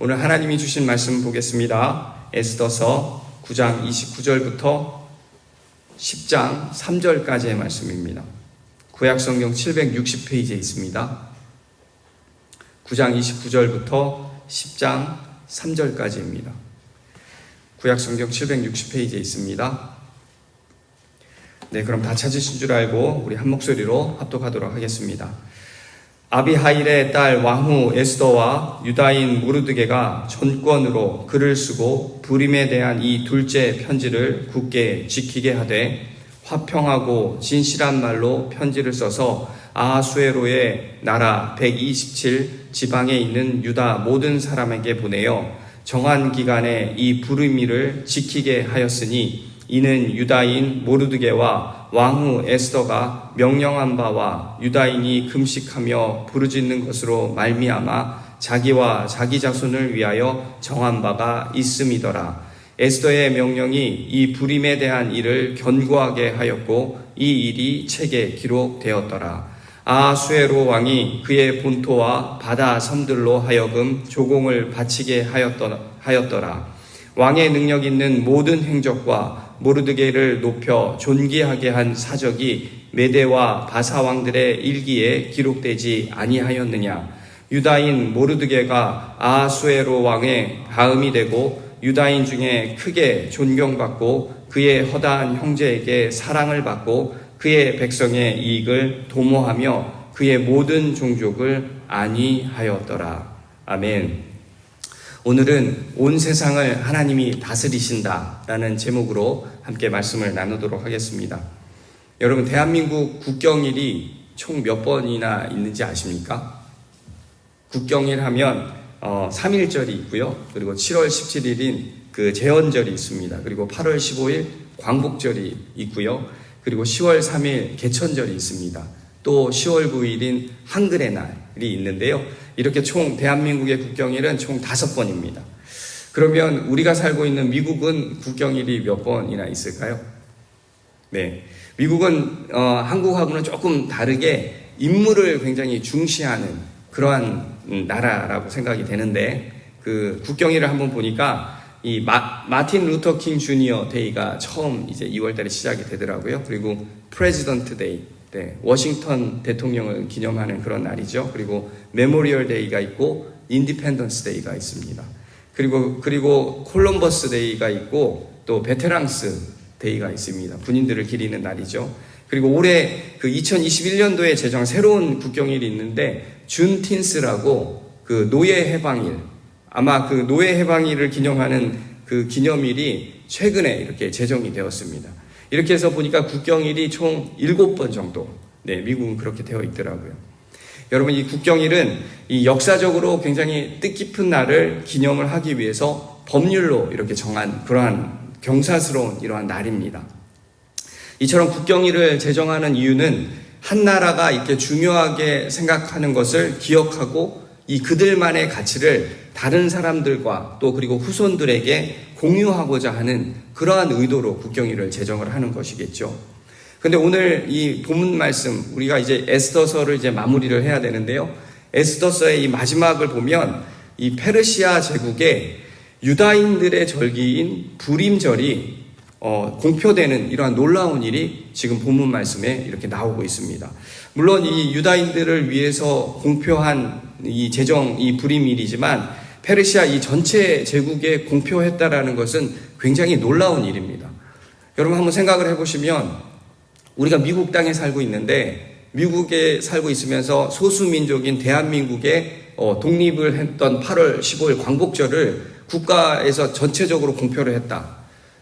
오늘 하나님이 주신 말씀 보겠습니다. 에스더서 9장 29절부터 10장 3절까지의 말씀입니다. 구약 성경 760페이지에 있습니다. 9장 29절부터 10장 3절까지입니다. 구약 성경 760페이지에 있습니다. 네, 그럼 다 찾으신 줄 알고 우리 한 목소리로 합독하도록 하겠습니다. 아비하일의 딸 왕후 에스더와 유다인 모르드게가 전권으로 글을 쓰고 부림에 대한 이 둘째 편지를 굳게 지키게 하되 화평하고 진실한 말로 편지를 써서 아하수에로의 나라 127 지방에 있는 유다 모든 사람에게 보내어 정한 기간에 이 부르미를 지키게 하였으니 이는 유다인 모르드게와 왕후 에스더가 명령한 바와 유다인이 금식하며 부르짖는 것으로 말미암아 자기와 자기 자손을 위하여 정한 바가 있음이더라. 에스더의 명령이 이 부림에 대한 일을 견고하게 하였고 이 일이 책에 기록되었더라. 아수에로 왕이 그의 본토와 바다 섬들로 하여금 조공을 바치게 하였더라. 왕의 능력 있는 모든 행적과 모르드게를 높여 존귀하게 한 사적이 메대와 바사 왕들의 일기에 기록되지 아니하였느냐? 유다인 모르드게가 아수에로 왕의 다음이 되고 유다인 중에 크게 존경받고 그의 허다한 형제에게 사랑을 받고 그의 백성의 이익을 도모하며 그의 모든 종족을 안위하였더라. 아멘. 오늘은 온 세상을 하나님이 다스리신다라는 제목으로 함께 말씀을 나누도록 하겠습니다. 여러분, 대한민국 국경일이 총 몇 번이나 있는지 아십니까? 국경일 하면 어, 3일절이 있고요. 그리고 7월 17일인 그 제헌절이 있습니다. 그리고 8월 15일 광복절이 있고요. 그리고 10월 3일 개천절이 있습니다. 또 10월 9일인 한글의 날이 있는데요. 이렇게 총 대한민국의 국경일은 총 다섯 번입니다. 그러면 우리가 살고 있는 미국은 국경일이 몇 번이나 있을까요? 네. 미국은 어, 한국하고는 조금 다르게 인물을 굉장히 중시하는 그러한 음, 나라라고 생각이 되는데 그 국경일을 한번 보니까 이 마, 마틴 루터 킹 주니어 데이가 처음 이제 2월 달에 시작이 되더라고요. 그리고 프레지던트 데이 네, 워싱턴 대통령을 기념하는 그런 날이죠. 그리고 메모리얼 데이가 있고 인디펜던스 데이가 있습니다. 그리고 그리고 콜럼버스 데이가 있고 또 베테랑스 데이가 있습니다. 군인들을 기리는 날이죠. 그리고 올해 그 2021년도에 제정 새로운 국경일이 있는데 준틴스라고 그 노예 해방일 아마 그 노예 해방일을 기념하는 그 기념일이 최근에 이렇게 제정이 되었습니다. 이렇게 해서 보니까 국경일이 총 7번 정도 네, 미국은 그렇게 되어 있더라고요. 여러분 이 국경일은 이 역사적으로 굉장히 뜻깊은 날을 기념을 하기 위해서 법률로 이렇게 정한 그러한 경사스러운 이러한 날입니다. 이처럼 국경일을 제정하는 이유는 한 나라가 이렇게 중요하게 생각하는 것을 기억하고 이 그들만의 가치를 다른 사람들과 또 그리고 후손들에게 공유하고자 하는 그러한 의도로 국경일을 제정을 하는 것이겠죠. 근데 오늘 이 본문 말씀 우리가 이제 에스더서를 이제 마무리를 해야 되는데요. 에스더서의 이 마지막을 보면 이 페르시아 제국의 유다인들의 절기인 불임절이 어, 공표되는 이러한 놀라운 일이 지금 본문 말씀에 이렇게 나오고 있습니다. 물론 이 유다인들을 위해서 공표한 이 제정 이 불임일이지만 페르시아 이 전체 제국에 공표했다라는 것은 굉장히 놀라운 일입니다. 여러분 한번 생각을 해보시면 우리가 미국 땅에 살고 있는데 미국에 살고 있으면서 소수민족인 대한민국의 어, 독립을 했던 8월 15일 광복절을 국가에서 전체적으로 공표를 했다.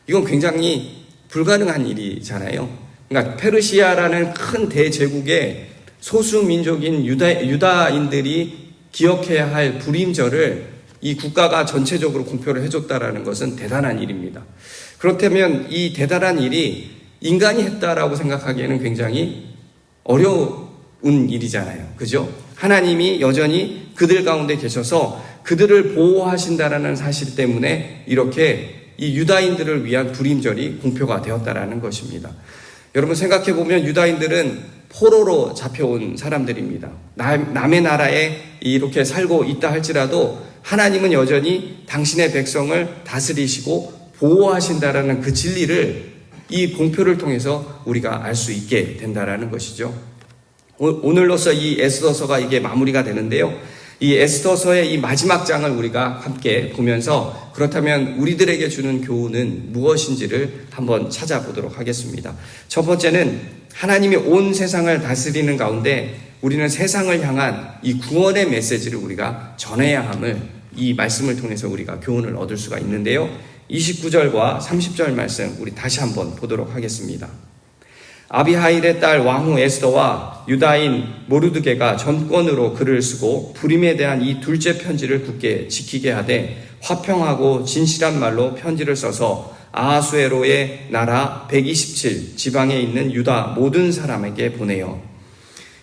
이건 굉장히 불가능한 일이잖아요. 그러니까 페르시아라는 큰 대제국의 소수 민족인 유다, 유다인들이 기억해야 할 불임절을 이 국가가 전체적으로 공표를 해줬다라는 것은 대단한 일입니다. 그렇다면 이 대단한 일이 인간이 했다라고 생각하기에는 굉장히 어려운 일이잖아요. 그죠? 하나님이 여전히 그들 가운데 계셔서 그들을 보호하신다라는 사실 때문에 이렇게 이 유다인들을 위한 불임절이 공표가 되었다라는 것입니다. 여러분 생각해 보면 유다인들은 포로로 잡혀온 사람들입니다. 남, 남의 나라에 이렇게 살고 있다 할지라도 하나님은 여전히 당신의 백성을 다스리시고 보호하신다라는 그 진리를 이 봉표를 통해서 우리가 알 수 있게 된다라는 것이죠. 오- 오늘로서 이 에스더서가 이게 마무리가 되는데요. 이 에스더서의 이 마지막 장을 우리가 함께 보면서 그렇다면 우리들에게 주는 교훈은 무엇인지를 한번 찾아보도록 하겠습니다. 첫 번째는 하나님이 온 세상을 다스리는 가운데 우리는 세상을 향한 이 구원의 메시지를 우리가 전해야 함을 이 말씀을 통해서 우리가 교훈을 얻을 수가 있는데요. 29절과 30절 말씀 우리 다시 한번 보도록 하겠습니다. 아비하일의 딸 왕후 에스더와 유다인 모르드게가 전권으로 글을 쓰고 불임에 대한 이 둘째 편지를 굳게 지키게 하되 화평하고 진실한 말로 편지를 써서 아하수에로의 나라 127 지방에 있는 유다 모든 사람에게 보내요.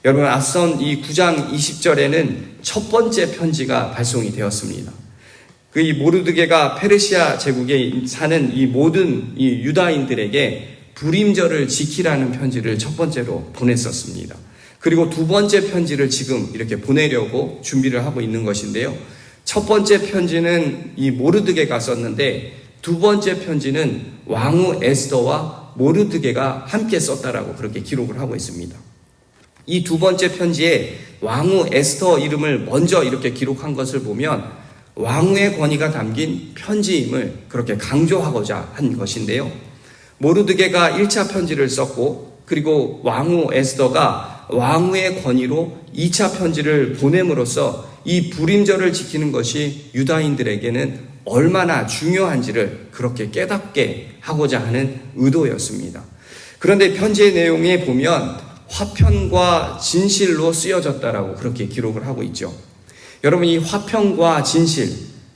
여러분 앞선 이 9장 20절에는 첫 번째 편지가 발송이 되었습니다. 그 이 모르드게가 페르시아 제국에 사는 이 모든 이 유다인들에게 불임절을 지키라는 편지를 첫 번째로 보냈었습니다. 그리고 두 번째 편지를 지금 이렇게 보내려고 준비를 하고 있는 것인데요. 첫 번째 편지는 이 모르드게가 썼는데 두 번째 편지는 왕후 에스더와 모르드게가 함께 썼다라고 그렇게 기록을 하고 있습니다. 이 두 번째 편지에 왕후 에스더 이름을 먼저 이렇게 기록한 것을 보면 왕후의 권위가 담긴 편지임을 그렇게 강조하고자 한 것인데요. 모르드게가 1차 편지를 썼고 그리고 왕후 에스더가 왕후의 권위로 2차 편지를 보냄으로써 이 불임절을 지키는 것이 유다인들에게는 얼마나 중요한지를 그렇게 깨닫게 하고자 하는 의도였습니다. 그런데 편지의 내용에 보면 화편과 진실로 쓰여졌다라고 그렇게 기록을 하고 있죠. 여러분 이 화평과 진실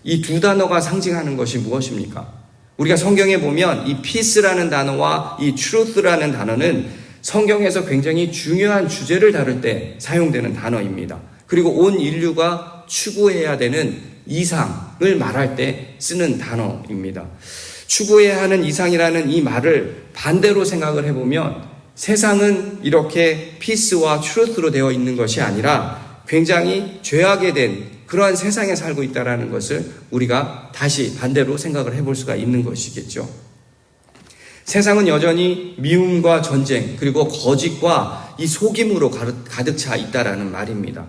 이 두 단어가 상징하는 것이 무엇입니까? 우리가 성경에 보면 이 peace라는 단어와 이 truth라는 단어는 성경에서 굉장히 중요한 주제를 다룰 때 사용되는 단어입니다. 그리고 온 인류가 추구해야 되는 이상을 말할 때 쓰는 단어입니다. 추구해야 하는 이상이라는 이 말을 반대로 생각을 해보면 세상은 이렇게 피스와 트루스로 되어 있는 것이 아니라 굉장히 죄악에 된 그러한 세상에 살고 있다라는 것을 우리가 다시 반대로 생각을 해볼 수가 있는 것이겠죠. 세상은 여전히 미움과 전쟁 그리고 거짓과 이 속임으로 가득 차 있다라는 말입니다.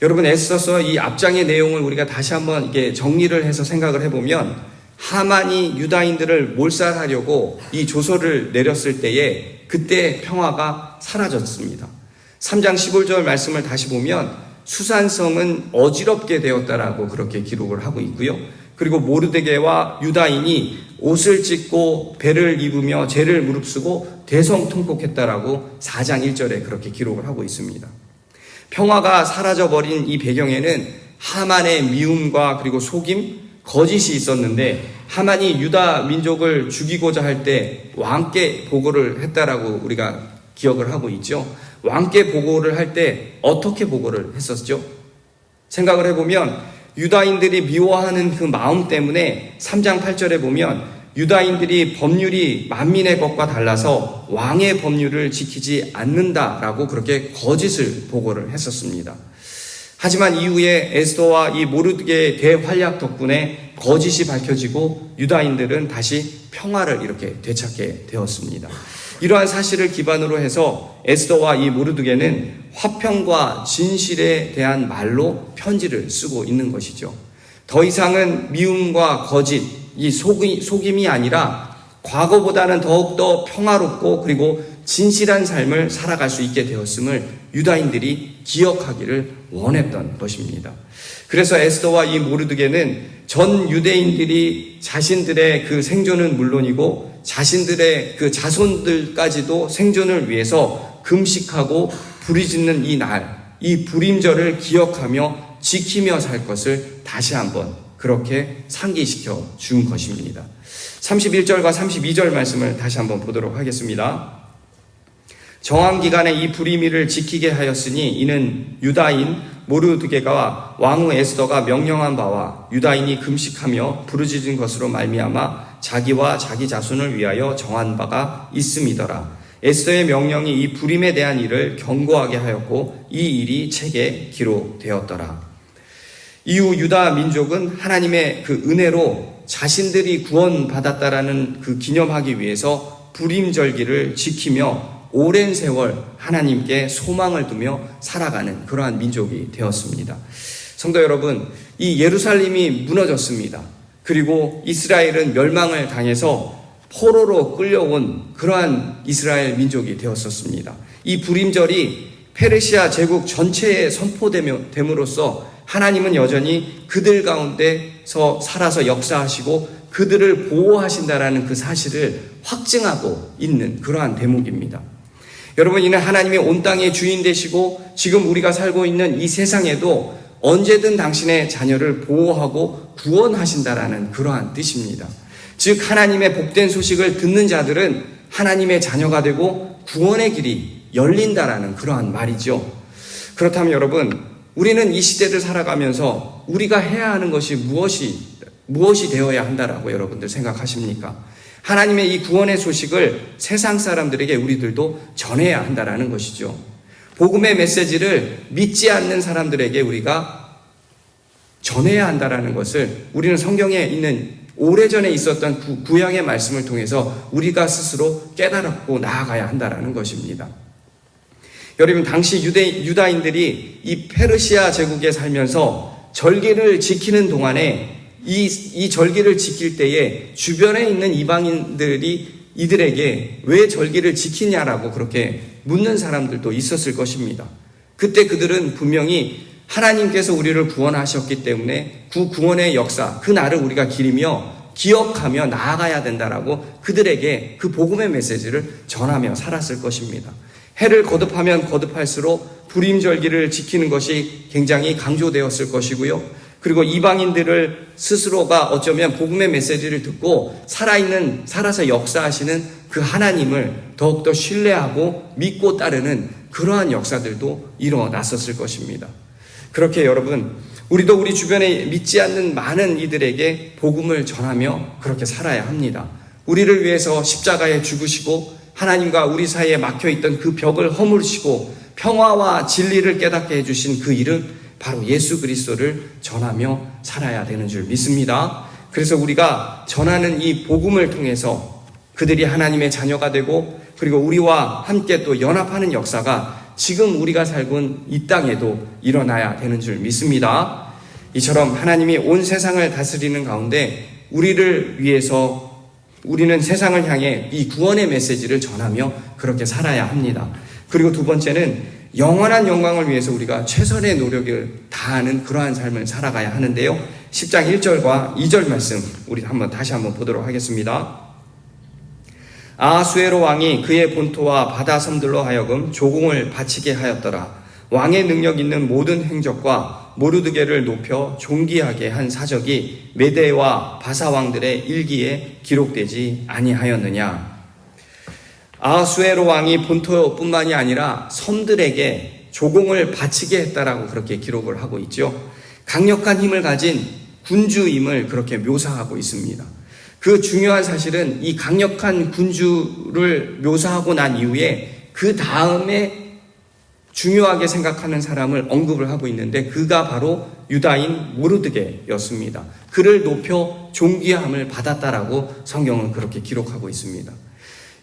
여러분 애써서 이 앞장의 내용을 우리가 다시 한번 이게 정리를 해서 생각을 해보면 하만이 유다인들을 몰살하려고 이 조서를 내렸을 때에 그때 평화가 사라졌습니다. 3장 15절 말씀을 다시 보면 수산성은 어지럽게 되었다라고 그렇게 기록을 하고 있고요. 그리고 모르드게와 유다인이 옷을 찢고 배를 입으며 죄를 무릅쓰고 대성통곡했다라고 4장 1절에 그렇게 기록을 하고 있습니다. 평화가 사라져버린 이 배경에는 하만의 미움과 그리고 속임, 거짓이 있었는데 하만이 유다 민족을 죽이고자 할 때 왕께 보고를 했다라고 우리가 기억을 하고 있죠. 왕께 보고를 할 때 어떻게 보고를 했었죠? 생각을 해보면 유다인들이 미워하는 그 마음 때문에 3장 8절에 보면 유다인들이 법률이 만민의 것과 달라서 왕의 법률을 지키지 않는다라고 그렇게 거짓을 보고를 했었습니다. 하지만 이후에 에스더와 이 모르드게의 대활약 덕분에 거짓이 밝혀지고 유다인들은 다시 평화를 이렇게 되찾게 되었습니다. 이러한 사실을 기반으로 해서 에스더와 이 모르드게는 화평과 진실에 대한 말로 편지를 쓰고 있는 것이죠. 더 이상은 미움과 거짓, 이 속이, 속임이 아니라 과거보다는 더욱더 평화롭고 그리고 진실한 삶을 살아갈 수 있게 되었음을 유다인들이 기억하기를 원했던 것입니다. 그래서 에스더와 이 모르드게는 전 유대인들이 자신들의 그 생존은 물론이고 자신들의 그 자손들까지도 생존을 위해서 금식하고 부리짓는 이 날, 이 불임절을 기억하며 지키며 살 것을 다시 한번 그렇게 상기시켜 준 것입니다. 31절과 32절 말씀을 다시 한번 보도록 하겠습니다. 정한 기간에 이 불임일을 지키게 하였으니 이는 유다인 모르드게가 왕후 에스더가 명령한 바와 유다인이 금식하며 부르짖은 것으로 말미암아 자기와 자기 자손을 위하여 정한 바가 있음이더라. 에스더의 명령이 이 불임에 대한 일을 경고하게 하였고 이 일이 책에 기록되었더라. 이후 유다 민족은 하나님의 그 은혜로 자신들이 구원받았다라는 그 기념하기 위해서 불임절기를 지키며 오랜 세월 하나님께 소망을 두며 살아가는 그러한 민족이 되었습니다. 성도 여러분, 이 예루살렘이 무너졌습니다. 그리고 이스라엘은 멸망을 당해서 포로로 끌려온 그러한 이스라엘 민족이 되었었습니다. 이 불임절이 페르시아 제국 전체에 선포됨으로써 하나님은 여전히 그들 가운데서 살아서 역사하시고 그들을 보호하신다라는 그 사실을 확증하고 있는 그러한 대목입니다. 여러분, 이는 하나님이 온 땅의 주인 되시고 지금 우리가 살고 있는 이 세상에도 언제든 당신의 자녀를 보호하고 구원하신다라는 그러한 뜻입니다. 즉, 하나님의 복된 소식을 듣는 자들은 하나님의 자녀가 되고 구원의 길이 열린다라는 그러한 말이죠. 그렇다면 여러분, 우리는 이 시대를 살아가면서 우리가 해야 하는 것이 무엇이, 무엇이 되어야 한다라고 여러분들 생각하십니까? 하나님의 이 구원의 소식을 세상 사람들에게 우리들도 전해야 한다라는 것이죠. 복음의 메시지를 믿지 않는 사람들에게 우리가 전해야 한다라는 것을 우리는 성경에 있는 오래전에 있었던 구, 약의 말씀을 통해서 우리가 스스로 깨달았고 나아가야 한다라는 것입니다. 여러분 당시 유대 유다인들이 이 페르시아 제국에 살면서 절기를 지키는 동안에 이, 이 절기를 지킬 때에 주변에 있는 이방인들이 이들에게 왜 절기를 지키냐라고 그렇게 묻는 사람들도 있었을 것입니다. 그때 그들은 분명히 하나님께서 우리를 구원하셨기 때문에 그 구원의 역사, 그 날을 우리가 기리며 기억하며 나아가야 된다라고 그들에게 그 복음의 메시지를 전하며 살았을 것입니다. 해를 거듭하면 거듭할수록 불임절기를 지키는 것이 굉장히 강조되었을 것이고요. 그리고 이방인들을 스스로가 어쩌면 복음의 메시지를 듣고 살아있는, 살아서 역사하시는 그 하나님을 더욱더 신뢰하고 믿고 따르는 그러한 역사들도 일어났었을 것입니다. 그렇게 여러분, 우리도 우리 주변에 믿지 않는 많은 이들에게 복음을 전하며 그렇게 살아야 합니다. 우리를 위해서 십자가에 죽으시고 하나님과 우리 사이에 막혀 있던 그 벽을 허물으시고 평화와 진리를 깨닫게 해주신 그 이름 바로 예수 그리스도를 전하며 살아야 되는 줄 믿습니다. 그래서 우리가 전하는 이 복음을 통해서 그들이 하나님의 자녀가 되고 그리고 우리와 함께 또 연합하는 역사가 지금 우리가 살고 이 땅에도 일어나야 되는 줄 믿습니다. 이처럼 하나님이 온 세상을 다스리는 가운데 우리를 위해서 우리는 세상을 향해 이 구원의 메시지를 전하며 그렇게 살아야 합니다. 그리고 두 번째는 영원한 영광을 위해서 우리가 최선의 노력을 다하는 그러한 삶을 살아가야 하는데요. 10장 1절과 2절 말씀 우리 한번 다시 한번 보도록 하겠습니다. 아수에로 왕이 그의 본토와 바다 섬들로 하여금 조공을 바치게 하였더라. 왕의 능력 있는 모든 행적과 모르드게를 높여 존귀하게 한 사적이 메대와 바사 왕들의 일기에 기록되지 아니하였느냐. 아수에로 왕이 본토뿐만이 아니라 섬들에게 조공을 바치게 했다라고 그렇게 기록을 하고 있죠. 강력한 힘을 가진 군주임을 그렇게 묘사하고 있습니다. 그 중요한 사실은 이 강력한 군주를 묘사하고 난 이후에 그 다음에 중요하게 생각하는 사람을 언급을 하고 있는데 그가 바로 유다인 모르드게였습니다. 그를 높여 존귀함을 받았다라고 성경은 그렇게 기록하고 있습니다.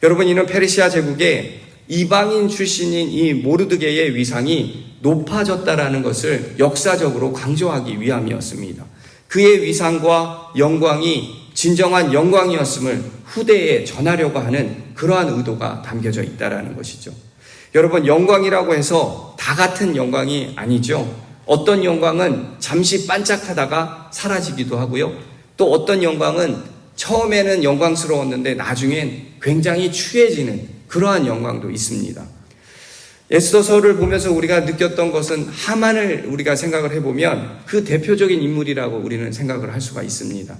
여러분 이는 페르시아 제국의 이방인 출신인 이 모르드게의 위상이 높아졌다라는 것을 역사적으로 강조하기 위함이었습니다. 그의 위상과 영광이 진정한 영광이었음을 후대에 전하려고 하는 그러한 의도가 담겨져 있다라는 것이죠. 여러분 영광이라고 해서 다 같은 영광이 아니죠. 어떤 영광은 잠시 반짝하다가 사라지기도 하고요. 또 어떤 영광은 처음에는 영광스러웠는데 나중엔 굉장히 추해지는 그러한 영광도 있습니다. 에스더서를 보면서 우리가 느꼈던 것은 하만을 우리가 생각을 해보면 그 대표적인 인물이라고 우리는 생각을 할 수가 있습니다.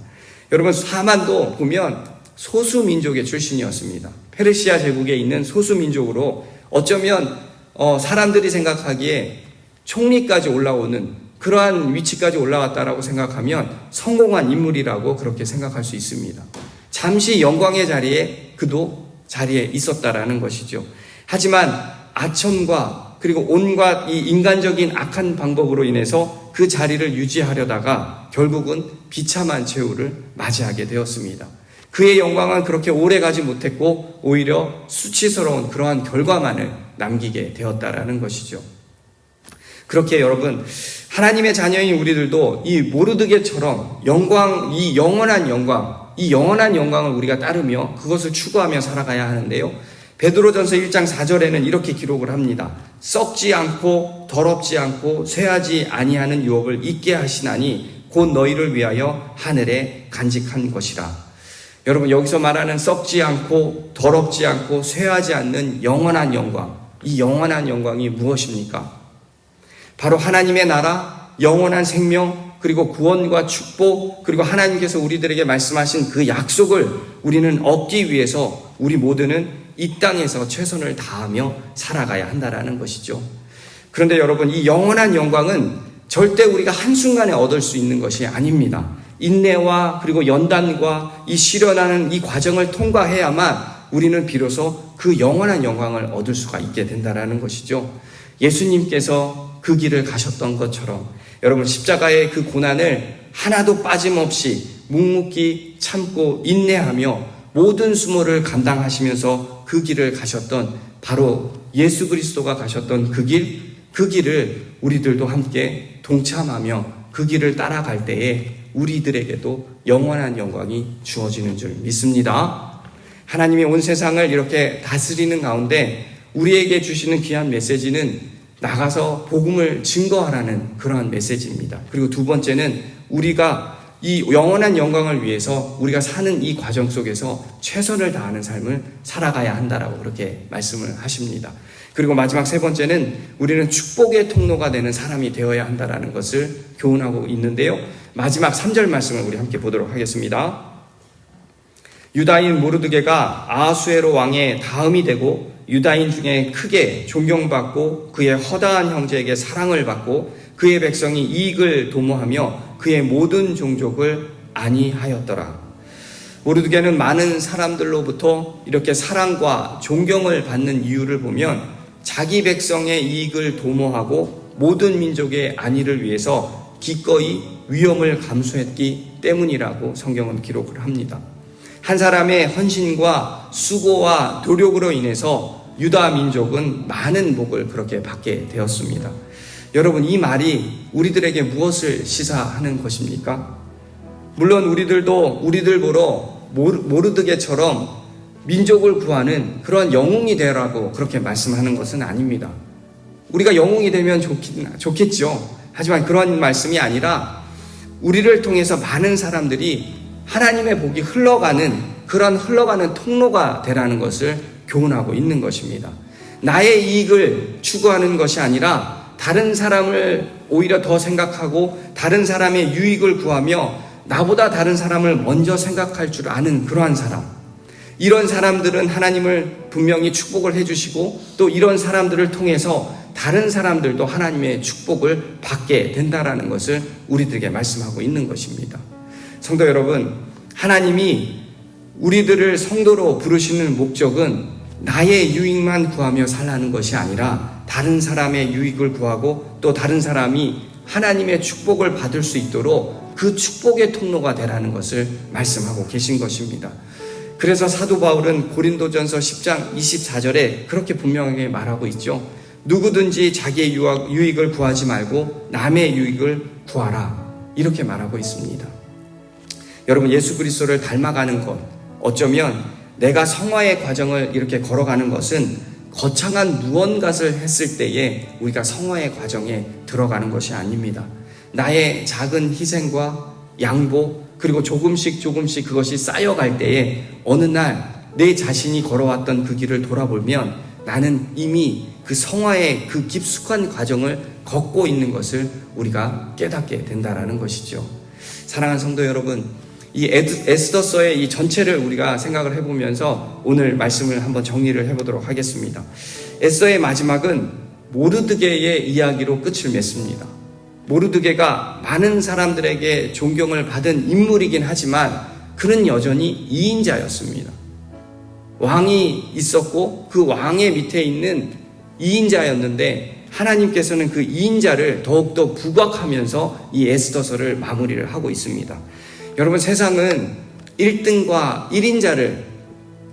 여러분 하만도 보면 소수 민족의 출신이었습니다. 페르시아 제국에 있는 소수 민족으로 어쩌면 어, 사람들이 생각하기에 총리까지 올라오는 그러한 위치까지 올라왔다라고 생각하면 성공한 인물이라고 그렇게 생각할 수 있습니다. 잠시 영광의 자리에 그도 자리에 있었다라는 것이죠. 하지만 아첨과 그리고 온갖 이 인간적인 악한 방법으로 인해서 그 자리를 유지하려다가 결국은 비참한 최후를 맞이하게 되었습니다. 그의 영광은 그렇게 오래 가지 못했고 오히려 수치스러운 그러한 결과만을 남기게 되었다라는 것이죠. 그렇게 여러분 하나님의 자녀인 우리들도 이 모르드게처럼 영광 이 영원한 영광 이 영원한 영광을 우리가 따르며 그것을 추구하며 살아가야 하는데요. 베드로전서 1장 4절에는 이렇게 기록을 합니다. 썩지 않고 더럽지 않고 쇠하지 아니하는 유업을 잊게 하시나니 곧 너희를 위하여 하늘에 간직한 것이라. 여러분 여기서 말하는 썩지 않고 더럽지 않고 쇠하지 않는 영원한 영광. 이 영원한 영광이 무엇입니까? 바로 하나님의 나라, 영원한 생명, 그리고 구원과 축복, 그리고 하나님께서 우리들에게 말씀하신 그 약속을 우리는 얻기 위해서 우리 모두는 이 땅에서 최선을 다하며 살아가야 한다라는 것이죠. 그런데 여러분, 이 영원한 영광은 절대 우리가 한순간에 얻을 수 있는 것이 아닙니다. 인내와 그리고 연단과 이 실현하는 이 과정을 통과해야만 우리는 비로소 그 영원한 영광을 얻을 수가 있게 된다라는 것이죠. 예수님께서 그 길을 가셨던 것처럼 여러분 십자가의 그 고난을 하나도 빠짐없이 묵묵히 참고 인내하며 모든 수모를 감당하시면서 그 길을 가셨던 바로 예수 그리스도가 가셨던 그 길, 그 길을 우리들도 함께 동참하며 그 길을 따라갈 때에 우리들에게도 영원한 영광이 주어지는 줄 믿습니다. 하나님이 온 세상을 이렇게 다스리는 가운데 우리에게 주시는 귀한 메시지는 나가서 복음을 증거하라는 그러한 메시지입니다. 그리고 두 번째는 우리가 이 영원한 영광을 위해서 우리가 사는 이 과정 속에서 최선을 다하는 삶을 살아가야 한다라고 그렇게 말씀을 하십니다. 그리고 마지막 세 번째는 우리는 축복의 통로가 되는 사람이 되어야 한다라는 것을 교훈하고 있는데요. 마지막 3절 말씀을 우리 함께 보도록 하겠습니다. 유다인 모르드게가 아수에로 왕의 다음이 되고 유다인 중에 크게 존경받고 그의 허다한 형제에게 사랑을 받고 그의 백성이 이익을 도모하며 그의 모든 종족을 안위하였더라. 모르드게는 많은 사람들로부터 이렇게 사랑과 존경을 받는 이유를 보면 자기 백성의 이익을 도모하고 모든 민족의 안위를 위해서 기꺼이 위험을 감수했기 때문이라고 성경은 기록을 합니다. 한 사람의 헌신과 수고와 노력으로 인해서 유다 민족은 많은 복을 그렇게 받게 되었습니다. 여러분, 이 말이 우리들에게 무엇을 시사하는 것입니까? 물론 우리들도 우리들 보러 모르드게처럼 민족을 구하는 그런 영웅이 되라고 그렇게 말씀하는 것은 아닙니다. 우리가 영웅이 되면 좋겠, 죠 하지만 그런 말씀이 아니라 우리를 통해서 많은 사람들이 하나님의 복이 흘러가는 그런 흘러가는 통로가 되라는 것을 교훈하고 있는 것입니다. 나의 이익을 추구하는 것이 아니라 다른 사람을 오히려 더 생각하고 다른 사람의 유익을 구하며 나보다 다른 사람을 먼저 생각할 줄 아는 그러한 사람. 이런 사람들은 하나님을 분명히 축복을 해주시고 또 이런 사람들을 통해서 다른 사람들도 하나님의 축복을 받게 된다라는 것을 우리들에게 말씀하고 있는 것입니다. 성도 여러분, 하나님이 우리들을 성도로 부르시는 목적은 나의 유익만 구하며 살라는 것이 아니라 다른 사람의 유익을 구하고 또 다른 사람이 하나님의 축복을 받을 수 있도록 그 축복의 통로가 되라는 것을 말씀하고 계신 것입니다. 그래서 사도 바울은 고린도전서 10장 24절에 그렇게 분명하게 말하고 있죠. 누구든지 자기의 유익을 구하지 말고 남의 유익을 구하라. 이렇게 말하고 있습니다. 여러분 예수 그리스도를 닮아가는 것 어쩌면 내가 성화의 과정을 이렇게 걸어가는 것은 거창한 무언가를 했을 때에 우리가 성화의 과정에 들어가는 것이 아닙니다. 나의 작은 희생과 양보 그리고 조금씩 조금씩 그것이 쌓여갈 때에 어느 날 내 자신이 걸어왔던 그 길을 돌아보면 나는 이미 그 성화의 그 깊숙한 과정을 걷고 있는 것을 우리가 깨닫게 된다라는 것이죠. 사랑하는 성도 여러분, 이 에스더서의 이 전체를 우리가 생각을 해보면서 오늘 말씀을 한번 정리를 해보도록 하겠습니다. 에스더의 마지막은 모르드게의 이야기로 끝을 맺습니다. 모르드게가 많은 사람들에게 존경을 받은 인물이긴 하지만 그는 여전히 2인자였습니다. 왕이 있었고 그 왕의 밑에 있는 2인자였는데 하나님께서는 그 2인자를 더욱더 부각하면서 이 에스더서를 마무리를 하고 있습니다. 여러분 세상은 1등과 1인자를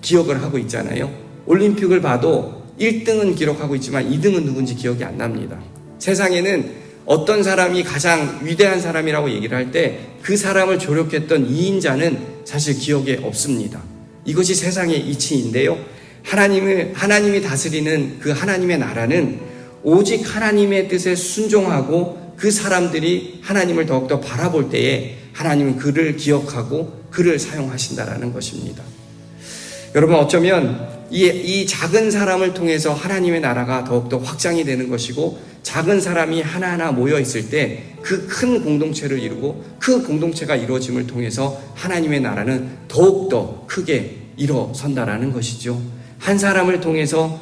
기억을 하고 있잖아요. 올림픽을 봐도 1등은 기록하고 있지만 2등은 누군지 기억이 안 납니다. 세상에는 어떤 사람이 가장 위대한 사람이라고 얘기를 할 때 그 사람을 조력했던 2인자는 사실 기억에 없습니다. 이것이 세상의 이치인데요. 하나님을, 하나님이 다스리는 그 하나님의 나라는 오직 하나님의 뜻에 순종하고 그 사람들이 하나님을 더욱더 바라볼 때에 하나님은 그를 기억하고 그를 사용하신다라는 것입니다. 여러분 어쩌면 이, 이 작은 사람을 통해서 하나님의 나라가 더욱더 확장이 되는 것이고 작은 사람이 하나하나 모여 있을 때 그 큰 공동체를 이루고 그 공동체가 이루어짐을 통해서 하나님의 나라는 더욱더 크게 일어선다라는 것이죠. 한 사람을 통해서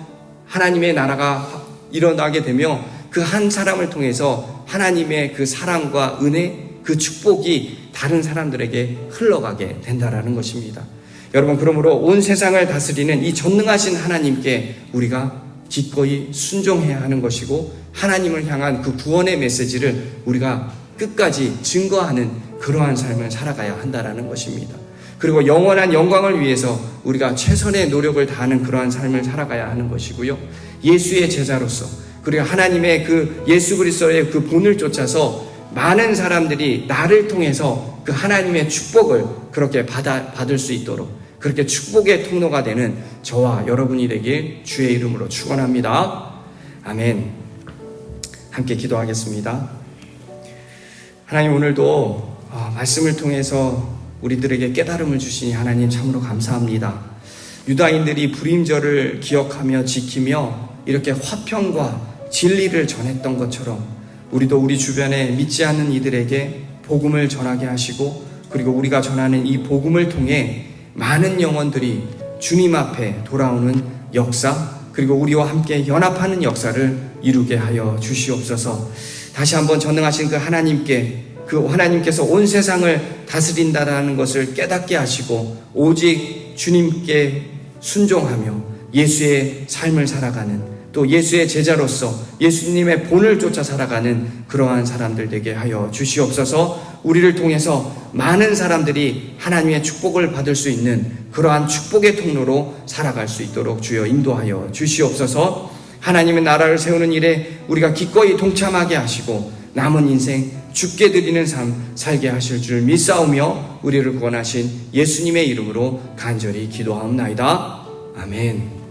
하나님의 나라가 일어나게 되며 그 한 사람을 통해서 하나님의 그 사랑과 은혜, 그 축복이 다른 사람들에게 흘러가게 된다라는 것입니다. 여러분 그러므로 온 세상을 다스리는 이 전능하신 하나님께 우리가 기꺼이 순종해야 하는 것이고 하나님을 향한 그 구원의 메시지를 우리가 끝까지 증거하는 그러한 삶을 살아가야 한다라는 것입니다. 그리고 영원한 영광을 위해서 우리가 최선의 노력을 다하는 그러한 삶을 살아가야 하는 것이고요. 예수의 제자로서 그리고 하나님의 그 예수 그리스도의 그 본을 쫓아서 많은 사람들이 나를 통해서 그 하나님의 축복을 그렇게 받아, 받을 수 있도록 그렇게 축복의 통로가 되는 저와 여러분이 되길 주의 이름으로 축원합니다. 아멘. 함께 기도하겠습니다. 하나님 오늘도 아, 말씀을 통해서 우리들에게 깨달음을 주시니 하나님 참으로 감사합니다. 유다인들이 불임절을 기억하며 지키며 이렇게 화평과 진리를 전했던 것처럼 우리도 우리 주변에 믿지 않는 이들에게 복음을 전하게 하시고 그리고 우리가 전하는 이 복음을 통해 많은 영혼들이 주님 앞에 돌아오는 역사 그리고 우리와 함께 연합하는 역사를 이루게 하여 주시옵소서. 다시 한번 전능하신 그 하나님께 그 하나님께서 온 세상을 다스린다라는 것을 깨닫게 하시고 오직 주님께 순종하며 예수의 삶을 살아가는 또 예수의 제자로서 예수님의 본을 쫓아 살아가는 그러한 사람들 되게 하여 주시옵소서 우리를 통해서 많은 사람들이 하나님의 축복을 받을 수 있는 그러한 축복의 통로로 살아갈 수 있도록 주여 인도하여 주시옵소서 하나님의 나라를 세우는 일에 우리가 기꺼이 동참하게 하시고 남은 인생 죽게 드리는 삶 살게 하실 줄 믿사오며 우리를 구원하신 예수님의 이름으로 간절히 기도하옵나이다. 아멘.